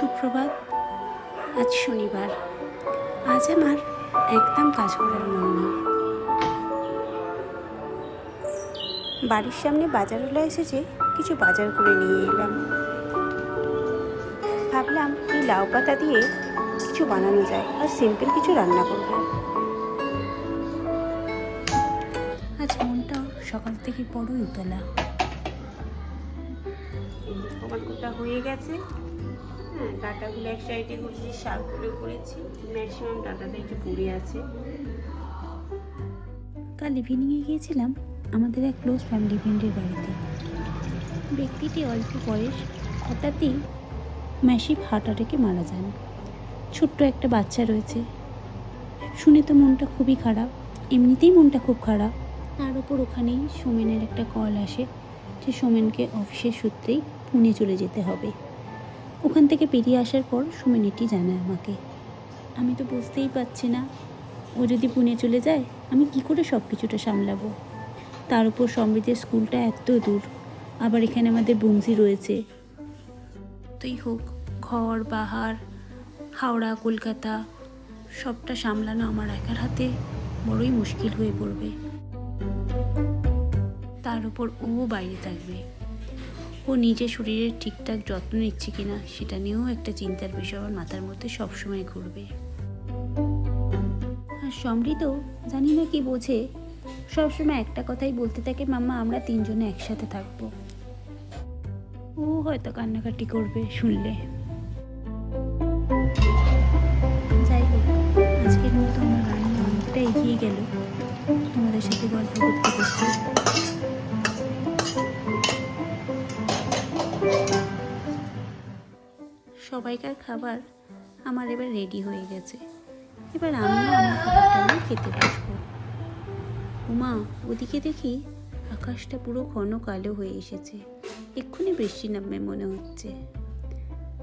সুপ্রভাত। আজ শনিবার। আজ আমার একদম কাজ করার মন নেই। বাড়ির সামনে বাজারওয়ালা এসেছে, কিছু বাজার করে নিয়ে এলাম। ভাবলাম এই লাউ পাতা দিয়ে কিছু বানানো যায় আর সিম্পল কিছু রান্না করব। আজ মনটা সকাল থেকে বড়ই উতলা। আমার হয়ে গেছে। হ্যাঁ ডাটাগুলো এক সাইডে করেছি শাকগুলো করেছি ম্যাক্সিমাম ডাটাটা একটু পড়ে আছে। কাল ইভিনিংয়ে গিয়েছিলাম আমাদের এক ক্লোজ ফ্যামিলি ফ্রেন্ডের বাড়িতে। ব্যক্তিটি অল্প বয়স, হঠাৎই ম্যাসিভ হার্ট অ্যাটাকে মারা যান। ছোট্ট একটা বাচ্চা রয়েছে। শুনে তো মনটা খুবই খারাপ, এমনিতেই মনটা খুব খারাপ। তার উপর ওখানেই সোমেনের একটা কল আসে, যে সোমেনকে অফিসের সূত্রেই পুনে চলে যেতে হবে। ওখান থেকে বেরিয়ে আসার পর সোমেন এটি জানায় আমাকে। আমি তো বুঝতেই পারছি না, ও যদি পুনে চলে যায়, আমি কি করে সব কিছুটা সামলাবো? তার উপর সমৃদ্ধের স্কুলটা এত দূর, আবার এখানে আমাদের বংশী রয়েছে। তুই হোক, ঘর, বাহার, হাওড়া, কলকাতা, সবটা সামলানো আমার একার হাতে বড়ই মুশকিল হয়ে পড়বে। তার উপর ও বাইরে থাকবে। ও নিজের শরীরের ঠিকঠাক যত্ন নিচ্ছে কিনা, সেটা নিয়েও একটা চিন্তার বিষয় আমার মাথার মধ্যে সবসময় ঘুরবে। আর সমৃদ্ধ জানি না কি বোঝে, সবসময় একটা কথাই বলতে থাকে, মাম্মা, আমরা তিনজনে একসাথে থাকব। ও হয়তো কান্নাকাটি করবে শুনলে। যাই হোক, আজকের মতো আমার রান্না অনেকটা এগিয়ে গেল। তোমাদের সাথে গল্প করতে করতে সবাইকার খাবার আমার এবার রেডি হয়ে গেছে। এবার নিয়ে খেতে বসবো। উমা, ওদিকে দেখি আকাশটা পুরো ঘন কালো হয়ে এসেছে। এক্ষুনি বৃষ্টি নামবে মনে হচ্ছে।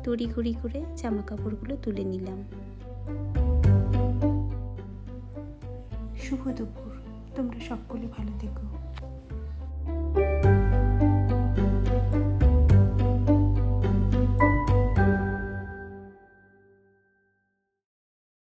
তড়িঘড়ি করে জামা কাপড়গুলো তুলে নিলাম। শুভ দুপুর। তোমরা সকলে ভালো থেকো।